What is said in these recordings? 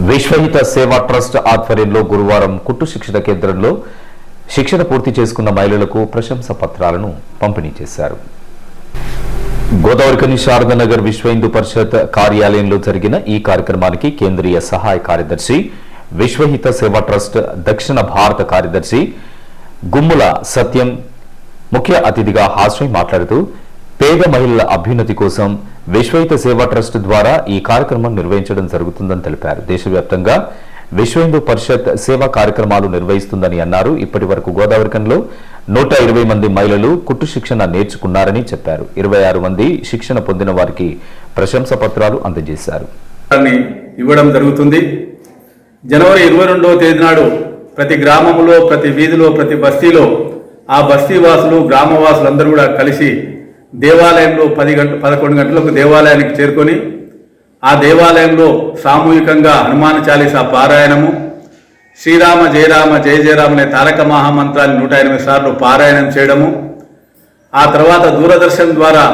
విశ్వహిత సేవా ట్రస్ట్ ఆధ్వర్యంలో గురువారం కుట్టు శిక్షణ కేంద్రంలో శిక్షణ పూర్తి చేసుకున్న మహిళలకు ప్రశంస పత్రాలను పంపిణీ చేశారు. గోదావరికని శారదనగర్ విశ్వ హిందూ పరిషత్ కార్యాలయంలో జరిగిన ఈ కార్యక్రమానికి కేంద్రీయ సహాయ కార్యదర్శి విశ్వహిత సేవా ట్రస్ట్ దక్షిణ భారత కార్యదర్శి గుమ్ముల సత్యం ముఖ్య అతిథిగా హాజరై మాట్లాడుతూ పేద మహిళల అభ్యున్నతి కోసం విశ్వయుత సేవా ట్రస్ట్ ద్వారా ఈ కార్యక్రమం నిర్వహించడం జరుగుతుందని తెలిపారు. దేశవ్యాప్తంగా విశ్వ హిందూ పరిషత్ సేవా కార్యక్రమాలు నిర్వహిస్తుందని అన్నారు. ఇప్పటి వరకు గోదావరికంలో నూట ఇరవై మంది మహిళలు కుట్టు శిక్షణ నేర్చుకున్నారని చెప్పారు. ఇరవై ఆరు మంది శిక్షణ పొందిన వారికి ప్రశంస పత్రాలు అందజేశారు. ఇవ్వడం జరుగుతుంది. జనవరి ఇరవై రెండవ తేదీ నాడు ప్రతి గ్రామంలో ప్రతి వీధిలో ప్రతి బస్తీలో ఆ బస్తీ వాసులు గ్రామవాసులందరూ కూడా కలిసి దేవాలయంలో పది గంట పదకొండు గంటలకు దేవాలయానికి చేరుకొని ఆ దేవాలయంలో సామూహికంగా హనుమాన చాలీసా పారాయణము శ్రీరామ జయరామ జయ జయరామ అనే తారక మహామంత్రాన్ని నూట ఎనిమిది సార్లు పారాయణం చేయడము ఆ తర్వాత దూరదర్శన్ ద్వారా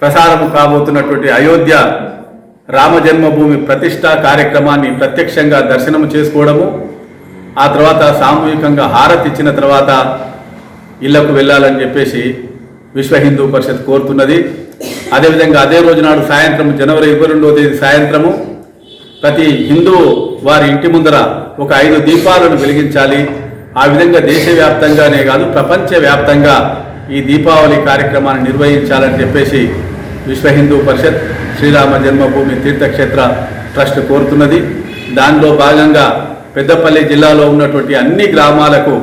ప్రసారము కాబోతున్నటువంటి అయోధ్య రామ జన్మభూమి ప్రతిష్టా కార్యక్రమాన్ని ప్రత్యక్షంగా దర్శనము చేసుకోవడము ఆ తర్వాత సామూహికంగా హారతి ఇచ్చిన తర్వాత ఇళ్ళకు వెళ్ళాలని చెప్పేసి విశ్వ హిందూ పరిషత్ కోరుతున్నది. అదేవిధంగా అదే రోజు నాడు సాయంత్రం జనవరి ఇరవై రెండవ తేదీ సాయంత్రము ప్రతి హిందూ వారి ఇంటి ముందర ఒక ఐదు దీపాలను వెలిగించాలి. ఆ విధంగా దేశవ్యాప్తంగానే కాదు ప్రపంచవ్యాప్తంగా ఈ దీపావళి కార్యక్రమాన్ని నిర్వహించాలని చెప్పేసి విశ్వ హిందూ పరిషత్ శ్రీరామ జన్మభూమి తీర్థక్షేత్ర ట్రస్ట్ కోరుతున్నది. దానిలో భాగంగా పెద్దపల్లి జిల్లాలో ఉన్నటువంటి అన్ని గ్రామాలకు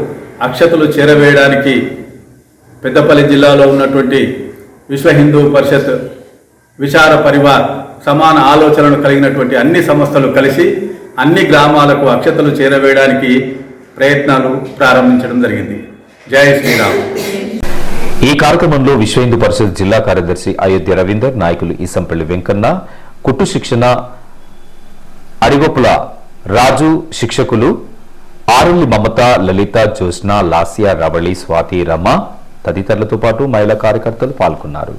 అక్షతలు చేరవేయడానికి పెద్దపల్లి జిల్లాలో ఉన్నటువంటి విశ్వ హిందూ పరిషత్ విచార పరివార్ సమాన ఆలోచనలు కలిగినటువంటి అన్ని సంస్థలు కలిసి అన్ని గ్రామాలకు అక్షతలు చేరవేయడానికి ప్రయత్నాలు ప్రారంభించడం జరిగింది. జై శ్రీరామ్. ఈ కార్యక్రమంలో విశ్వ హిందూ పరిషత్ జిల్లా కార్యదర్శి అయోధ్య రవీందర్ నాయకులు ఈసంపల్లి వెంకన్న కుట్టు శిక్షణ అడిగొప్పుల రాజు శిక్షకులు ఆరుల్లి మమత లలిత జ్యోత్స్న లాస్య రవళి స్వాతి రమ తదితరులతో పాటు మహిళా కార్యకర్తలు పాల్గొన్నారు.